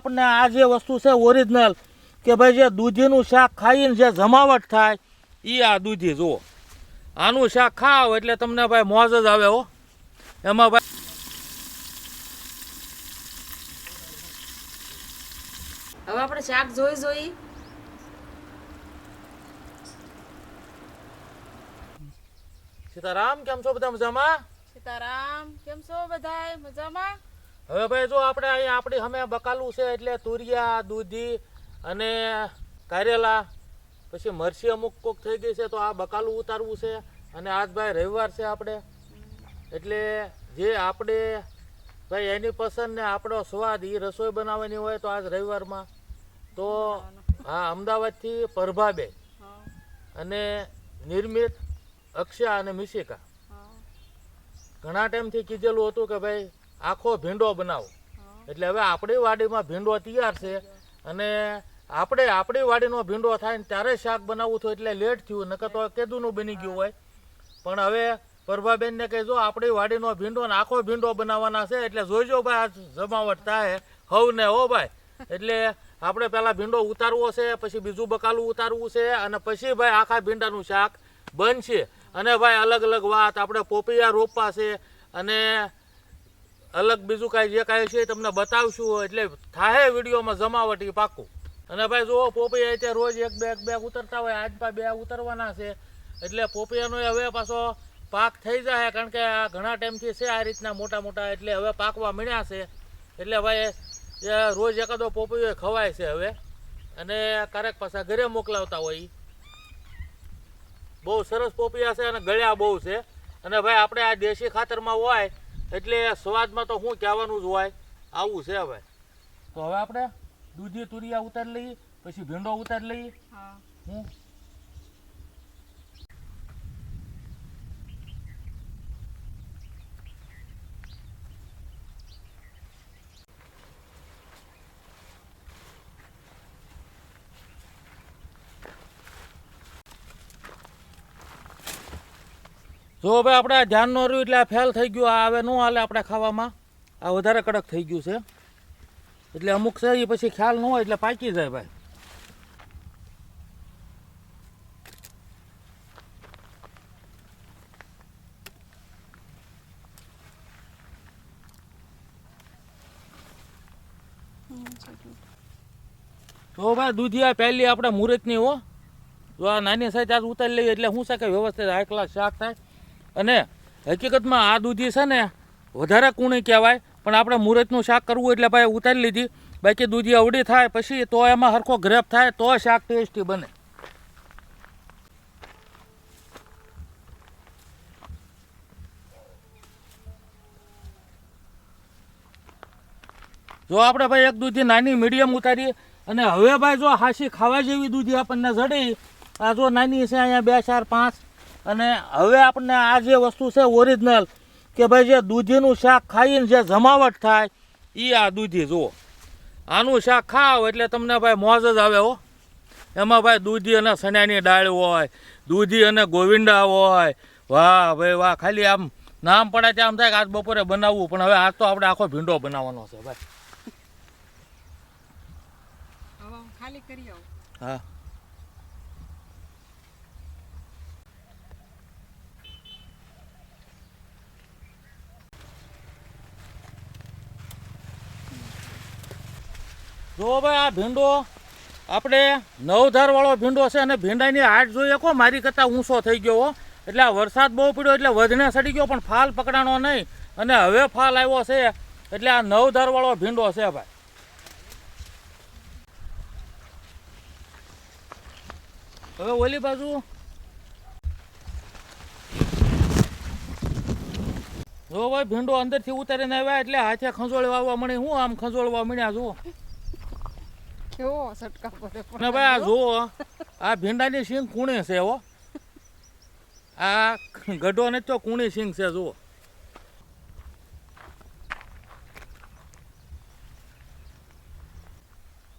હવે આપણને આ જે વસ્તુ છે ઓરિજિનલ કે ભાઈ જે દૂધીનું શાક ખાઈને જે જમાવટ થાય એ આ દૂધી જુઓ. આનું શાક ખાવ એટલે તમને ભાઈ મોજ જ આવે હો. એમાં ભાઈ હવે આપણે શાક જોઈ જોઈ. સીતારામ કેમ છો બધા મજામાં? સીતારામ કેમ છો બધા મજામાં? હવે ભાઈ જો આપણે અહીંયા આપણી સામે બકાલું છે એટલે તુરિયા દૂધી અને કારેલા પછી મરસી અમુક કોક થઈ ગઈ છે તો આ બકાલું ઉતારવું છે અને આજ ભાઈ રવિવાર છે આપણે. એટલે જે આપણે ભાઈ એની પસંદ ને આપણો સ્વાદ એ રસોઈ બનાવવાની હોય તો આજ રવિવારમાં તો હા અમદાવાદથી પરભાબે અને નિર્મિત અક્ષા અને મિશિકા. ઘણા ટાઈમથી કીધેલું હતું કે ભાઈ આખો ભીંડો બનાવો. એટલે હવે આપણી વાડીમાં ભીંડો તૈયાર છે અને આપણે આપણી વાડીનો ભીંડો થાય ને ત્યારે શાક બનાવવું થયું એટલે લેટ થયું નકર તો કેદુનું બની ગયું હોય. પણ હવે પ્રભાબેનને કહેજો આપણી વાડીનો ભીંડો ને આખો ભીંડો બનાવવાના છે એટલે જોઈજો ભાઈ આ જમાવટ થાય હવ ને હો ભાઈ. એટલે આપણે પહેલાં ભીંડો ઉતારવો છે પછી બીજું બકાલું ઉતારવું છે અને પછી ભાઈ આખા ભીંડાનું શાક બનશે. અને ભાઈ અલગ અલગ વાત આપણે પોપિયા રોપવા છે અને અલગ બીજું કાંઈ જે કાંઈ છે એ તમને બતાવશું એટલે થાય વિડીયોમાં જમાવટ પાકું. અને ભાઈ જુઓ, પોપૈયા અત્યારે રોજ એક બે એક બે ઉતરતા હોય. આજ પા બે ઉતરવાના છે. એટલે પોપૈયાનો હવે પાછો પાક થઈ જાય કારણ કે આ ઘણા ટાઈમથી છે આ રીતના મોટા મોટા, એટલે હવે પાકવા મળ્યા છે. એટલે ભાઈ, એ રોજ એકાદો પોપૈયો ખવાય છે હવે. અને ક્યારેક પાછા ઘરે મોકલાવતા હોય. બહુ સરસ પોપિયા છે અને ગળ્યા બહુ છે. અને ભાઈ, આપણે આ દેશી ખાતરમાં હોય એટલે સ્વાદમાં તો શું કહેવાનું જ હોય આવું છે હવે. તો હવે આપણે દૂધી તુરિયા ઉતારી લઈએ પછી ભીંડો ઉતારી લઈએ. હા જો ભાઈ આપણે ધ્યાન ન રહ્યું એટલે આ ફેલ થઈ ગયું, આ હવે ન હાલે આપણે ખાવામાં. આ વધારે કડક થઈ ગયું છે. એટલે અમુક છે, એ પછી ખ્યાલ ન હોય એટલે પાકી જાય ભાઈ. તો ભાઈ દૂધિયા પહેલી આપણે મુહૂર્તની હો. તો આ નાની સાઈઝ આજ ઉતારી લઈએ એટલે શું છે કે વ્યવસ્થિત હાઈ ક્લાસ શાક થાય. અને હકીકતમાં આ દૂધી છે ને, વધારે કૂણી કહેવાય, પણ આપણે મુહૂર્તનું શાક કરવું એટલે ભાઈ ઉતારી લીધી. બાકી દૂધી અવડી થાય પછી તો એમાં હરખો ગ્રેપ થાય તો શાક ટેસ્ટી બને. જો આપણે ભાઈ એક દૂધી નાની, મીડિયમ ઉતારીએ, અને હવે ભાઈ જો હાસી ખાવા જેવી દૂધી આપણને જડી, આ જો નાની છે, અહીંયા બે, ચાર, પાંચ અને હવે આપણને આ જે વસ્તુ છે ઓરિજિનલ કે ભાઈ જે દૂધીનું શાક ખાઈને જે જમાવટ થાય એ આ દૂધી જુઓ. આનું શાક ખાવ એટલે તમને ભાઈ મોજ જ આવે હો. એમાં ભાઈ દૂધી અને સણાની દાળ હોય દૂધી અને ગોવિંદા હોય. વાહ ભાઈ વાહ ખાલી આમ નામ પડે ત્યાં આમ થાય કે આજ બપોરે બનાવવું પણ હવે આજ તો આપણે આખો ભીંડો બનાવવાનો છે ભાઈ. હું ખાલી કરી આવું હા જો ભાઈ આ ભીંડો, આપણે નવધાર વાળો ભીંડો છે અને ભીંડાની હાટ જોઈએ કો, મારી કરતાં ઊંચો થઈ ગયો હો. એટલે આ વરસાદ બહુ પડ્યો, એટલે વધને સડી ગયો, પણ ફાલ પકડાણો નહીં. અને હવે ફાલ આવ્યો છે, એટલે આ નવધાર વાળો ભીંડો છે ભાઈ. હવે ઓલી બાજુ. જો ભાઈ ભીંડો અંદરથી ઉતારીને આવ્યા, એટલે હાથે ખંજોળ વાવવા મળી. હું આમ ખંજોળવા મળ્યા જુઓ. કેવો સટકા પડે ને ભાઈ આ જુઓ, આ ભીંડાની સિંગ કુણી છે હો. આ ગઢો ને તો કુણી સિંગ છે, જુઓ.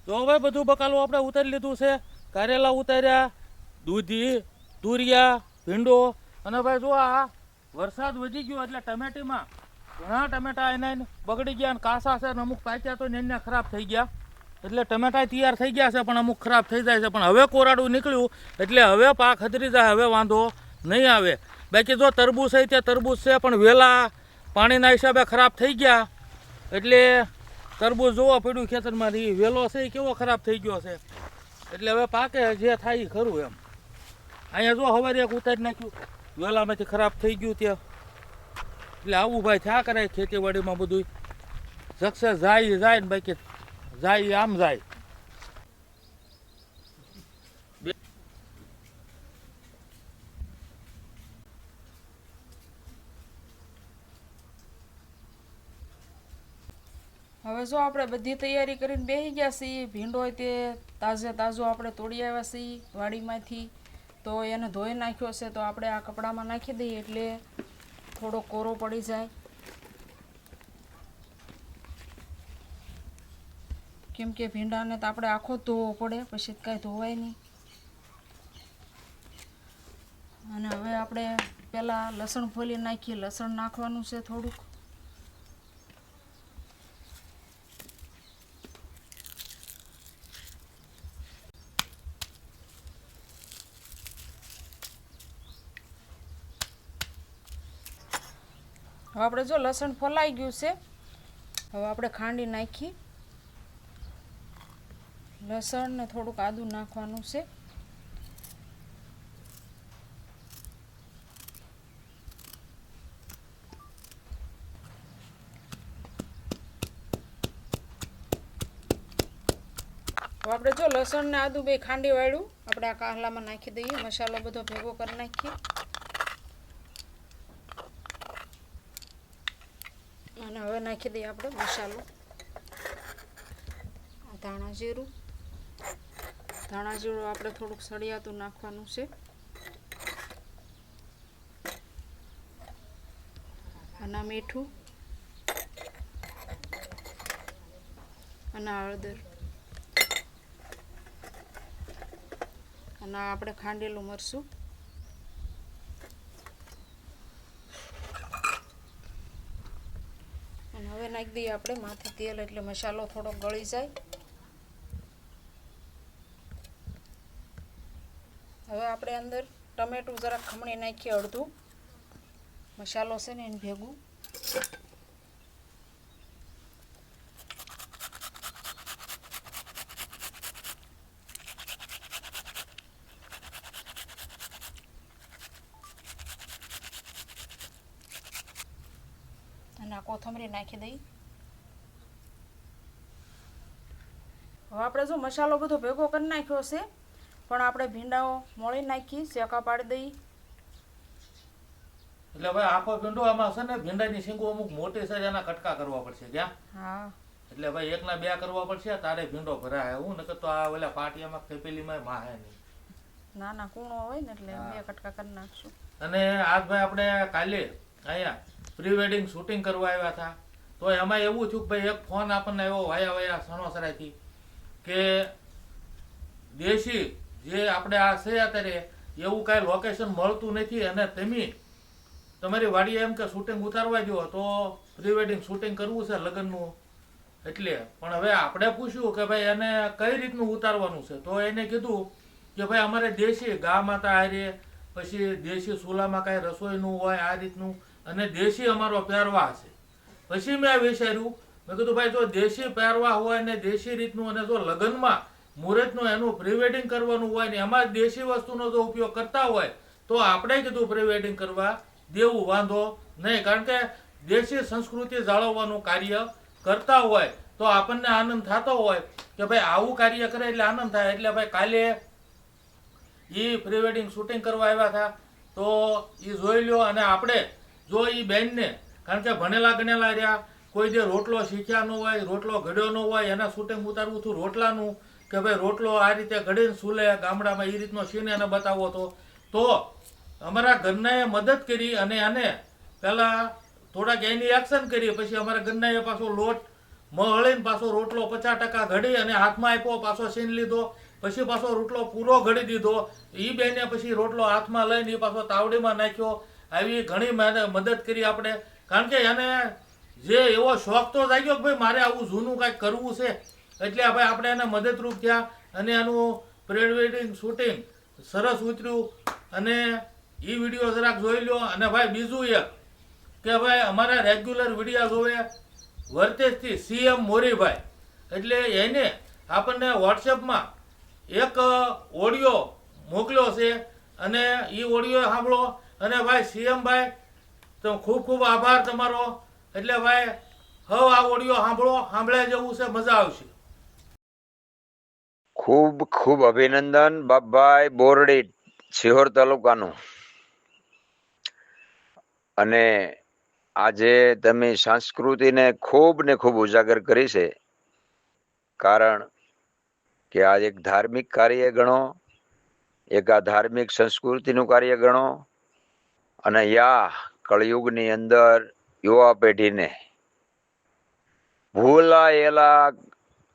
તો હવે બધું બકાલું આપણે ઉતારી લીધું છે. કારેલા ઉતાર્યા, દૂધી, તુરિયા, ભીંડો. અને ભાઈ જો આ વરસાદ વધી ગયો એટલે ટમેટીમાં ઘણા ટમેટા એના બગડી ગયા અને કાસા છે અને અમુક પાક્યા તો એના ખરાબ થઈ ગયા. એટલે ટમેટા તૈયાર થઈ ગયા છે, પણ અમુક ખરાબ થઈ જાય છે. પણ હવે કોરાડું નીકળ્યું, એટલે હવે પાક હતરી જાય, હવે વાંધો નહીં આવે. બાકી જો તરબૂચ છે, તે તરબૂચ છે, પણ વેલા પાણીના હિસાબે ખરાબ થઈ ગયા. એટલે તરબૂચ જોવા પડ્યું ખેતરમાંથી. વેલો છે એ કેવો ખરાબ થઈ ગયો છે. એટલે હવે પાકે, જે થાય એ ખરું એમ. અહીંયા જો હવારે એક ઉતારી નાખ્યું. વેલામાંથી ખરાબ થઈ ગયું ત્યાં. એટલે આવું ભાઈ થયા કરે ખેતીવાડીમાં બધું સક્સેસ જાય જાય ને બાકી જાય, આમ જાય. હવે જો આપણે બધી તૈયારી કરીને બેસી ગયા છીએ, ભીંડો તે તાજે તાજો આપણે તોડી આવ્યા છીએ વાડીમાંથી. તો એને ધોઈ નાખ્યો છે, તો આપણે આ કપડામાં નાખી દઈએ એટલે થોડો કોરો પડી જાય. કેમ કે ભીંડાને તો આપણે આખો ધોવો પડે, પછી કાંઈ ધોવાય નહીં. અને હવે આપણે પહેલાં લસણ ફોલી નાખીએ, લસણ નાખવાનું છે થોડુંક. હવે આપણે જો લસણ ફોલાઈ ગયું છે, હવે આપણે ખાંડી નાખી. લસણ ને થોડુંક આદું નાખવાનું છે. આપણે જો લસણ ને આદું બે ખાંડી વાળ્યું આપણે આ કાહલામાં નાખી દઈએ, મસાલો બધો ભેગો કરી નાખીએ. અને હવે નાખી દઈએ આપણે મસાલો. ધાણા જીરું. ધાણા જીરું આપણે થોડુંક સળિયાતું નાખવાનું છે. અને મીઠું. અને હળદર. અને આપણે ખાંડેલું મરસું અને હવે નાખી દઈએ આપણે માથે તેલ એટલે મસાલો થોડો ગળી જાય. હવે આપણે અંદર ટમેટું જરાક ખમણી નાખીએ અડધું. મસાલો છે ને એને ભેગું. અને આ કોથમરી નાખી દઈ. હવે આપણે જો મસાલો બધો ભેગો કરી નાખ્યો છે પણ આપણે ભીંડાઓ મોળી નાખી શેકા પાડી દઈ. એટલે ભાઈ આખો ભીંડો આમાં છે ને ભીંડાની શીંગો અમુક મોટી છે એના કટકા કરવા પડશે ક્યાં? હા. એટલે ભાઈ એકના બે કરવા પડશે તારે ભીંડો ભરાય હું નકર તો આ ઓલા પાટિયામાં ખેપેલીમાં માહે નહીં. ના ના કૂણો હોય ને એટલે બે કટકા કરી નાખશું. અને આજ ભાઈ આપણે કાલે અહીંયા પ્રી વેડિંગ શૂટિંગ કરવા આવ્યા હતા. તો એમાં એવું થયું કે ભાઈ એક ફોન આપણને આવ્યો વાયા વાયા સણોસરાથી કે દેશી જે આપણે આ છે અત્યારે, એવું કાંઈ લોકેશન મળતું નથી અને તમે તમારી વાડીએ એમ કે શૂટિંગ ઉતારવા જો તો પ્રી વેડિંગ શૂટિંગ કરવું છે લગ્નનું. એટલે, પણ હવે આપણે પૂછ્યું કે ભાઈ એને કઈ રીતનું ઉતારવાનું છે? તો એને કીધું કે ભાઈ અમારે દેશી ગા માતા હારે, પછી દેશી સુલામાં કાંઈ રસોઈનું હોય આ રીતનું, અને દેશી અમારો પહેરવા છે. પછી મેં વિચાર્યું, મેં કીધું ભાઈ જો દેશી પહેરવા હોય ને દેશી રીતનું, અને જો લગ્નમાં મુહૂર્તનું એનું પ્રિવેડિંગ કરવાનું હોય ને એમાં દેશી વસ્તુનો જો ઉપયોગ કરતા હોય, તો આપણે કીધું પ્રી વેડિંગ કરવા. દેવું વાંધો નહીં, કારણ કે દેશી સંસ્કૃતિ જાળવવાનું કાર્ય કરતા હોય, તો આપણને આનંદ થતો હોય કે ભાઈ આવું કાર્ય કરે એટલે આનંદ થાય. એટલે ભાઈ કાલે એ પ્રિવેડિંગ શૂટિંગ કરવા આવ્યા હતા, તો એ જોઈ લ્યો અને આપણે જો એ બેનને, કારણ કે ભણેલા ગણેલા રહ્યા, કોઈ જે રોટલો શીખ્યા ન હોય, રોટલો ઘડ્યો ન હોય, એના શૂટિંગ ઉતારવું હતું, રોટલાનું કે ભાઈ રોટલો આ રીતે ઘડીને સુલે, ગામડામાં એ રીતનો સીન એને બતાવો હતો તો અમારા ઘરનાએ મદદ કરી અને એને પહેલાં થોડાક એની એક્શન કરી, પછી અમારા ઘરનાએ પાછો લોટ મળીને પાછો રોટલો પચાસ ટકા ઘડી અને હાથમાં આપ્યો, પાછો સીન લીધો. પછી પાછો રોટલો પૂરો ઘડી દીધો. એ બેને પછી રોટલો હાથમાં લઈને એ પાછો તાવડીમાં નાખ્યો. આવી ઘણી મદ- મદદ કરી આપણે. કારણ કે એને જે એવો શોખ તો જાગ્યો કે ભાઈ મારે આવું જૂનું કાંઈક કરવું છે. એટલે ભાઈ આપણે એને મદદરૂપ થયા અને એનું પ્રેડવેડિંગ શૂટિંગ સરસ ઉતર્યું. અને એ વીડિયો જરાક જોઈ લો અને ભાઈ બીજું એક કે ભાઈ અમારા રેગ્યુલર વીડિયો જોવે વર્તેજથી સીએમ મોરીભાઈ. એટલે એને આપણને વોટ્સએપમાં એક ઓડિયો મોકલ્યો છે. અને એ ઓડિયો સાંભળો. અને ભાઈ સીએમભાઈ તો ખૂબ ખૂબ આભાર તમારો. એટલે ભાઈ, હવે આ ઓડિયો સાંભળો. સાંભળ્યા જેવું છે, મજા આવશે. ખૂબ ખૂબ અભિનંદન, બાપભાઈ બોરડી સિહોર તાલુકાનું. અને આજે તમે સંસ્કૃતિને ખૂબ ને ખૂબ ઉજાગર કરી છે. કારણ કે આ એક ધાર્મિક કાર્ય ગણો, એક આ ધાર્મિક સંસ્કૃતિનું કાર્ય ગણો, અને યા કળયુગની અંદર યુવા પેઢીને ભૂલાયેલા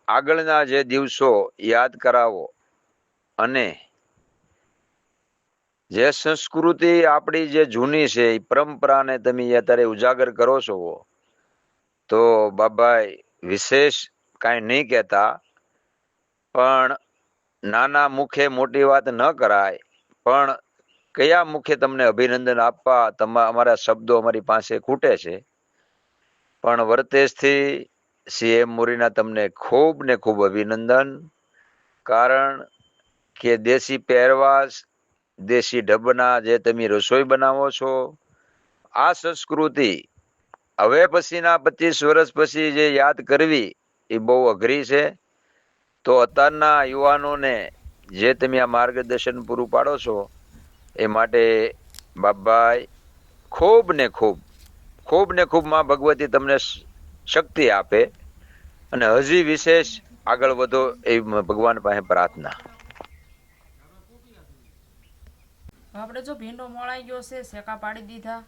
આગળના જે દિવસો યાદ કરાવો અને જે સંસ્કૃતિ આપણી જે જૂની છે, એ પરંપરાને તમે અત્યારે ઉજાગર કરો છો, તો બાબાઈ વિશેષ કાંઈ નહીં કહેતા, પણ નાના મુખે મોટી વાત ન કરાય, પણ કયા મુખે તમને અભિનંદન આપવા તમારા અમારા શબ્દો અમારી પાસે ખૂટે છે? પણ વર્તેજથી સીએમ મોરીના તમને ખૂબ ને ખૂબ અભિનંદન. કારણ કે દેશી પહેરવાશ દેશી ઢબના જે તમે રસોઈ બનાવો છો, આ સંસ્કૃતિ હવે પછીના પચીસ વર્ષ પછી જે યાદ કરવી, એ બહુ અઘરી છે. તો અત્યારના યુવાનોને જે તમે આ માર્ગદર્શન પૂરું પાડો છો, એ માટે બાપભાઈ ખૂબ ને ખૂબ ખૂબ ને ખૂબમાં ભગવતી તમને શક્તિ આપે અને હજી વિશેષ આગળ વધો એ ભગવાન પાસે પ્રાર્થના. આપણે જો ભીંડો મોળાઈ ગયો છે, શેકા પાડી દીધા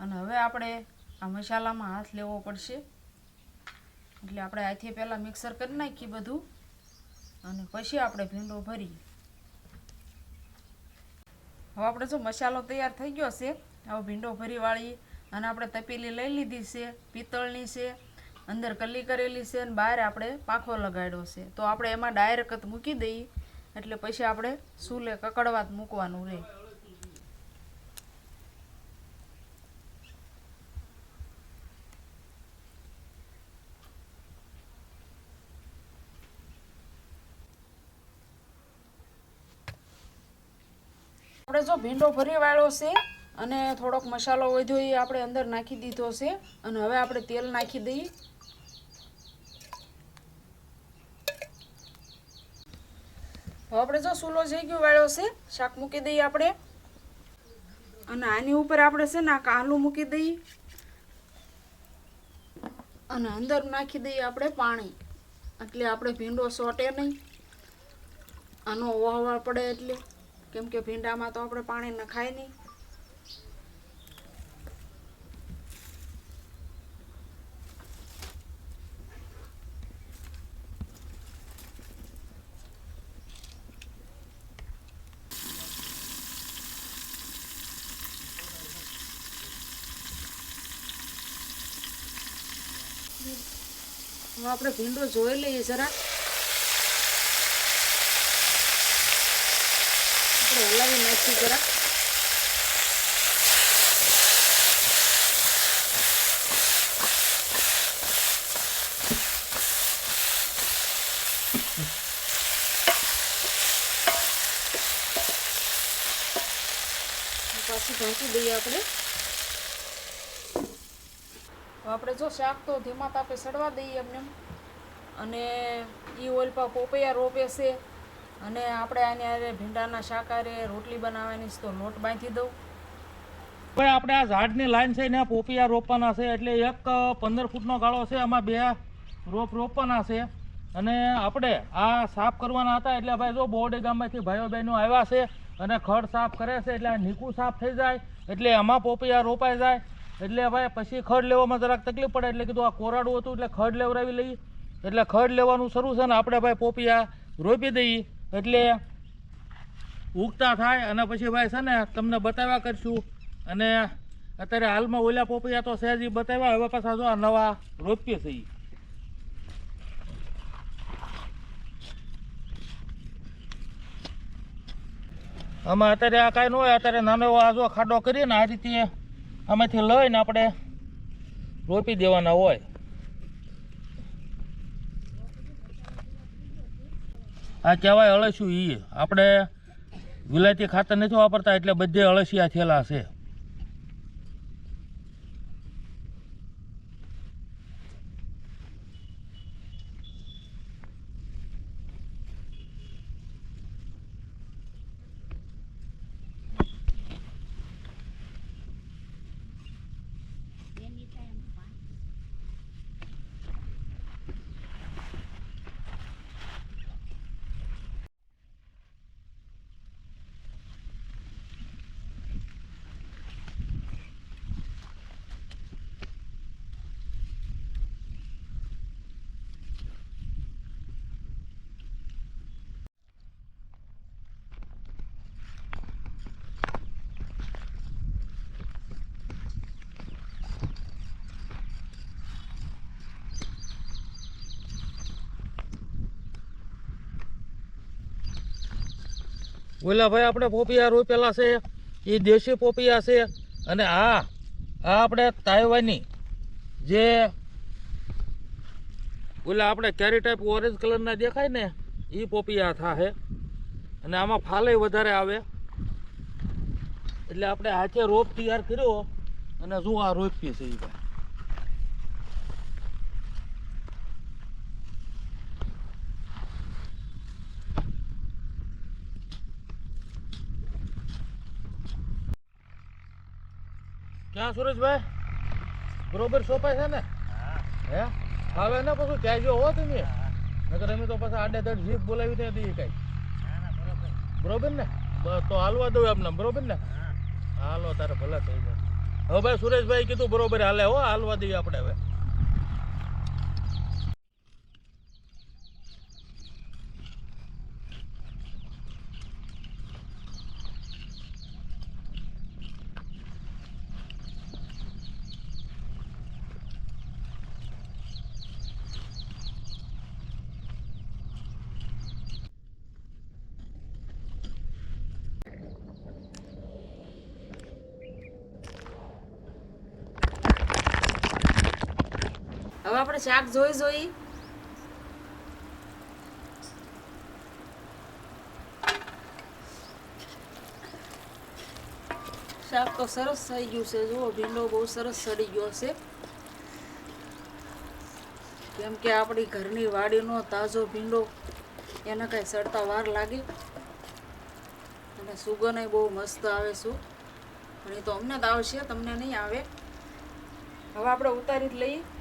અને હવે આપણે આ મસાલામાં હાથ લેવો પડશે. એટલે આપણે આથી પહેલાં મિક્સર કરી નાખીએ બધું અને પછી આપણે ભીંડો ભરી હવે આપણે જો મસાલો તૈયાર થઈ ગયો છે હવે ભીંડો ભરી વાળી અને આપણે તપેલી લઈ લીધી છે, પિત્તળની છે, અંદર કલી કરેલી છે અને બહાર આપણે પાંખો લગાડ્યો છે. તો આપણે એમાં ડાયરેક્ટ મૂકી દઈએ, એટલે પછી આપણે સૂલે કકડવા મૂકવાનું રહે. આપણે જો ભીંડો ભરી વાળો છે અને થોડોક મસાલો વધ્યો એ આપણે અંદર નાખી દીધો છે. અને હવે આપણે તેલ નાખી દઈએ. હવે આપણે જો સૂલો જઈ ગયો વાળ્યો છે, શાક મૂકી દઈએ આપણે. અને આની ઉપર આપણે છે ને આ કાલું મૂકી દઈએ. અને અંદર નાખી દઈએ આપણે પાણી. એટલે આપણે ભીંડો સોટે નહીં. આનો ઓહવા પડે એટલે. કેમ કે ભીંડામાં તો આપણે પાણી નખાય નહીં. આપણે ભીંડો જોઈ લઈએ જરા. આપણે હલાવી નાખીએ જરા. પાછું ઢાંકી દઈએ આપણે. આપણે જો શાક તો ધીમા તાપે સડવા દઈએ એમને. અને એ ઓઇલ પર પોપૈયા રોપે છે. અને આપણે આને અરે ભીંડાના શાક હારે રોટલી બનાવવાની છે તો લોટ બાંધી દઉં. ભાઈ આપણે આ ઝાડની લાઈન છે ને પોપૈયા રોપવાના છે એટલે એક પંદર ફૂટનો ગાળો છે, આમાં બે રોપ રોપવાના છે. અને આપણે આ સાફ કરવાના હતા એટલે ભાઈ જો બોર્ડે ગામમાંથી ભાઈઓ બહેનો આવ્યા છે અને ખડ સાફ કરે છે એટલે આ નીકું સાફ થઈ જાય. એટલે આમાં પોપૈયા રોપાઈ જાય. એટલે ભાઈ પછી ખડ લેવામાં જરાક તકલીફ પડે એટલે કીધું આ કોરાડું હતું એટલે ખડ લેવડાવી લઈએ. એટલે ખડ લેવાનું શરૂ છે ને આપણે ભાઈ પોપિયા રોપી દઈએ. એટલે ઉગતા થાય અને પછી ભાઈ છે ને તમને બતાવ્યા કરશું. અને અત્યારે હાલમાં ઓલા પોપિયા તો સહેજી બતાવ્યા, હવે પાછા જો આ નવા રોપીએ છીએ. આમાં અત્યારે આ કાંઈ ન હોય, અત્યારે નાનો એવો આ જો ખાડો કરીએ ને આ રીતે આમાંથી લઈને આપણે રોપી દેવાના હોય. આ કહેવાય અળસિયું ઈ. આપણે વિલાયતી ખાતર નથી વાપરતા એટલે બધે અળસિયા થયેલા છે. ઓલા ભાઈ, આપણે પોપિયા રોપેલા છે. એ દેશી પોપિયા છે. અને આ આ આપણે તાઇવાની જે ઓલા આપણે કેરી ટાઈપ ઓરેન્જ કલરના દેખાય ને એ પોપિયા થાહે અને આમાં ફાલે વધારે આવે. એટલે આપણે હાથે રોપ તૈયાર કર્યો અને જો આ રોપીએ છે એ ભાઈ. ક્યાં સુરેશભાઈ? બરોબર સોપાય છે ને? હે? હવે ને પછી ત્યાં જો હો તમે. નકર અમે તો પછી આડે દડ જીપ બોલાવી દઈએ કઈ. બરોબર ને? તો હાલવા દઉં એમને, બરોબર ને? હાલો, તારે ભલે થઈ જાય. હવે ભાઈ સુરેશભાઈ કીધું બરોબર હાલે હો, હાલવા દઈએ આપણે હવે. હવે આપણે શાક જોઈ જોઈ. શાક તો સરસ થઈ ગયું છે. જુઓ, ભીંડો બહુ સરસ સડી ગયો છે. કેમ કે આપણી ઘરની વાડીનો તાજો ભીંડો એને કાંઈ સડતા વાર લાગે. અને સુગંધ બહુ મસ્ત આવે છે. પણ એ તો અમને જ આવશે, તમને નહીં આવે. હવે આપણે ઉતારી જ લઈએ.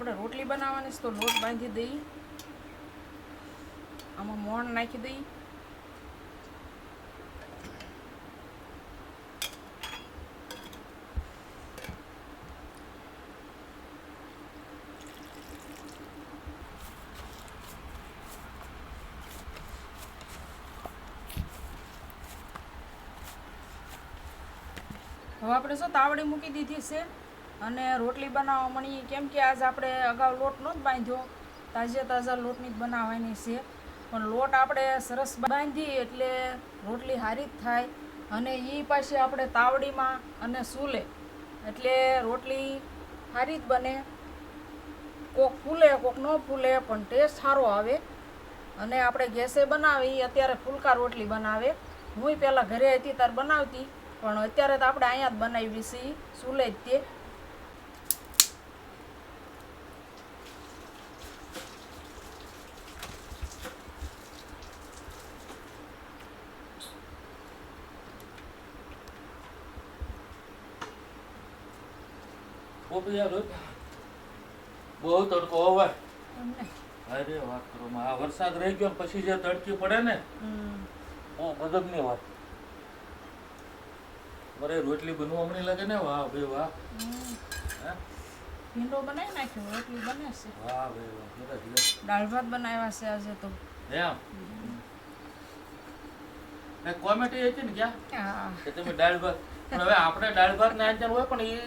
આપણે રોટલી બનાવવાની છે તો લોટ બાંધી દઈએ આમાં મોણ નાખી દઈએ હવે આપણે શું, તાવડી મૂકી દીધી છે? અને રોટલી બનાવવા મળી. કેમ કે આજ આપણે અગાઉ લોટ જ બાંધ્યો. તાજે તાજા લોટની જ બનાવવાની છે. પણ લોટ આપણે સરસ બાંધી એટલે રોટલી સારી જ થાય અને એ પાછી આપણે તાવડીમાં અને સૂલે. એટલે રોટલી સારી જ બને. કોક ફૂલે, કોક ન ફૂલે, પણ ટેસ્ટ સારો આવે. અને આપણે ગેસે બનાવી, અત્યારે ફૂલકા રોટલી બનાવે. હું પહેલાં ઘરે હતી ત્યારે બનાવતી. પણ અત્યારે તો આપણે અહીંયા જ બનાવી છીએ સૂલે જ તે. બહુ તડકો હવે અરે વાત કરો આ વરસાદ રહી ગયો પછી જે તડકી પડે ને વાત. મારે રોટલી બનવા લાગે ને? વાહ ભાઈ વાહ. ભીંડો બનાવી નાખ્યો રોટલી બને છે. વાહ ભાઈ વાહ દાળ ભાત બનાવ્યા છે આજે તો. એમ? કોમેડી હતી ને ક્યાં? કે તમે દાળ ભાત હવે આપણે દાળ ભાત ના હોય પણ એ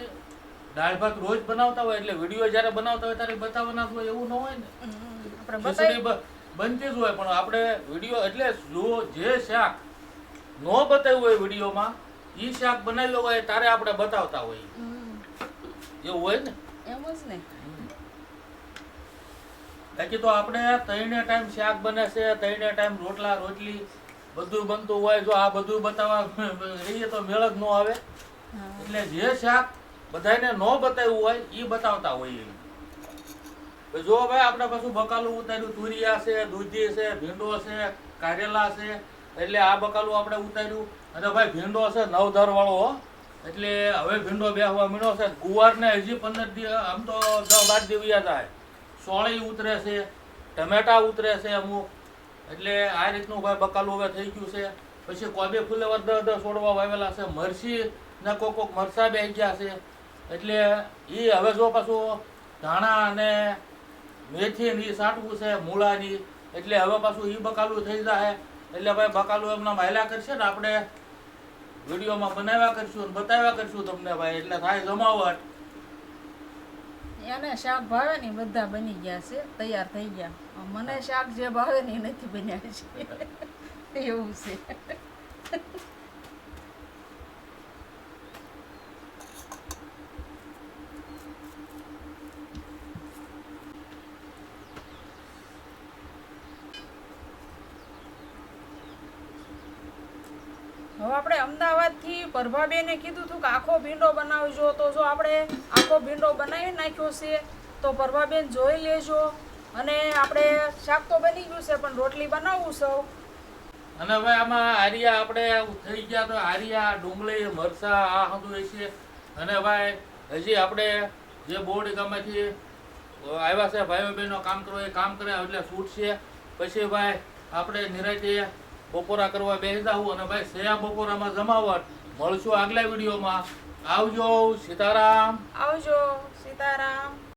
દાળ ભાત રોજ બનાવતા હોય એટલે વીડિયો જ્યારે બનાવતા હોય ત્યારે બતાવવાના હોય એવું ન હોય ને. આપણે બનતી જ હોય પણ આપણે વીડિયો એટલે જો જે શાક ન બતાવ્યું હોય વિડીયોમાં એ શાક બનાવેલો હોય ત્યારે આપણે બતાવતા હોય. એવું હોય ને? એમ જ ને. બાકી તો આપણે ત્રણે ટાઈમ શાક બને છે ત્રણે ટાઈમ રોટલા રોટલી બધું બનતું હોય જો આ બધું બતાવવા રહીએ તો મેળ જ ન આવે. એટલે જે શાક બધાને ન બતાવ્યું હોય એ બતાવતા હોય તો જો ભાઈ આપણે પાછું બકાલું ઉતાર્યું, તુરિયા છે, દૂધી છે, ભીંડો છે, કારેલા છે, એટલે આ બકાલું આપણે ઉતાર્યું. અને ભાઈ, ભીંડો છે, નવધર વાળો. એટલે હવે ભીંડો બેહવા મીણો છે. ગુવાર ને હજી પંદર દિવસ આમ તો દસ બાર દિવસ થાય. સોળી ઉતરે છે, ટમેટા ઉતરે છે અમુક. એટલે આ રીતનું ભાઈ બકાલું હવે થઈ ગયું છે. પછી કોબી ફૂલે દસ દસ છોડવા વાવેલા છે. મરસી ને કોક કોક મરસા બે ગયા છે. એટલે એ હવે જો પાછું ધાણા અને મેથી ની સાટવું છે મૂળાની એટલે હવે પાછું એ બકાલું થઈ જાય. એટલે ભાઈ બકાલું એમના માયલા કરશે ને આપણે વિડીયોમાં બનાવ્યા કરશું અને બતાવ્યા કરશું તમને ભાઈ એટલે થાય જમાવટ. એને શાક ભાવે ને બધા બની ગયા છે તૈયાર થઈ ગયા. મને શાક જે ભાવે ને એ નથી બન્યા છે. એવું છે. હવે આપણે અમદાવાદથી પ્રભાબેને કીધું હતું કે આખો ભીંડો બનાવજો. તો જો આપણે આખો ભીંડો બનાવી નાખ્યો છે, તો પ્રભાબેન જોઈ લેજો. અને આપણે શાક તો બની ગયું છે, પણ રોટલી બનાવવું સૌ અને હવે આમાં આરિયા આપણે થઈ ગયા તો આરિયા, ડુંગળી મરસા આ બધું છે. અને ભાઈ, હજી આપણે જે બોર્ડ ગામેથી આવ્યા છે, ભાઈઓ બહેનો કામ કરો એ કામ કરે એટલે છૂટ છે પછી ભાઈ, આપણે નિરાંતે બપોરા કરવા બેસતા હું અને ભાઈ સયા બપોરામાં જમાવટ. મળશું આગલા વિડીયોમાં. આવજો, સીતારામ. આવજો, સીતારામ.